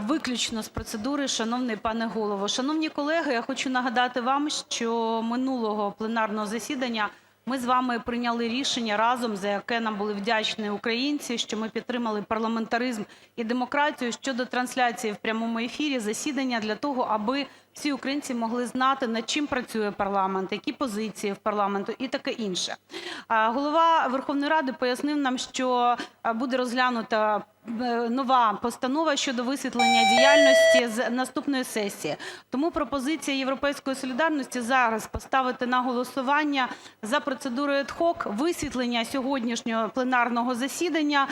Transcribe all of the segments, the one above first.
Виключно з процедури, шановний пане Голово. Шановні колеги, я хочу нагадати вам, що минулого пленарного засідання ми з вами прийняли рішення разом, за яке нам були вдячні українці, що ми підтримали парламентаризм і демократію щодо трансляції в прямому ефірі засідання для того, аби всі українці могли знати, над чим працює парламент, які позиції в парламенту і таке інше. Голова Верховної Ради пояснив нам, що буде розглянута нова постанова щодо висвітлення діяльності з наступної сесії. Тому пропозиція "Європейської солідарності" зараз поставити на голосування за процедурою ad hoc висвітлення сьогоднішнього пленарного засідання,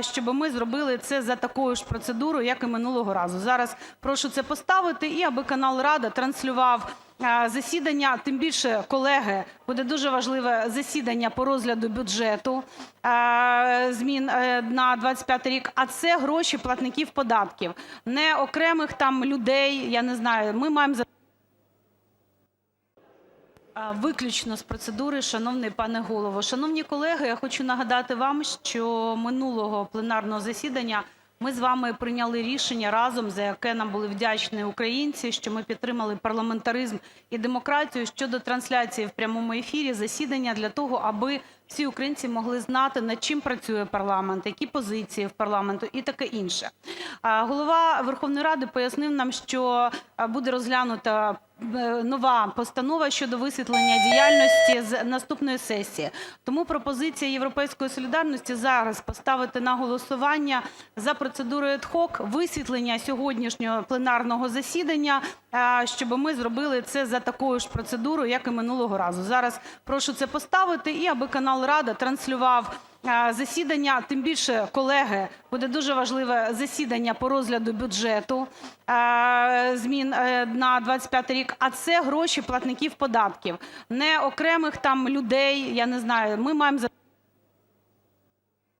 щоб ми зробили це за такою ж процедурою, як і минулого разу. Зараз прошу це поставити, і аби канал "Рада" транслював засідання. Тим більше, колеги, буде дуже важливе засідання по розгляду бюджету змін на 25-й рік, а це гроші платників податків, не окремих там людей, я не знаю. Ми маємо… Виключно з процедури, шановний пане Голово. Шановні колеги, я хочу нагадати вам, що минулого пленарного засідання ми з вами прийняли рішення разом, за яке нам були вдячні українці, що ми підтримали парламентаризм і демократію щодо трансляції в прямому ефірі засідання для того, аби всі українці могли знати, над чим працює парламент, які позиції в парламенту і таке інше. Голова Верховної Ради пояснив нам, що буде розглянута е, нова постанова щодо висвітлення діяльності з наступної сесії. Тому пропозиція "Європейської солідарності" зараз поставити на голосування за процедурою ad hoc висвітлення сьогоднішнього пленарного засідання, щоб ми зробили це за такою ж процедурою, як і минулого разу. Зараз прошу це поставити, і аби канал "Рада" транслював засідання. Тим більше, колеги, буде дуже важливе засідання по розгляду бюджету змін на 25-й рік, а це гроші платників податків, не окремих там людей, я не знаю. Ми маємо…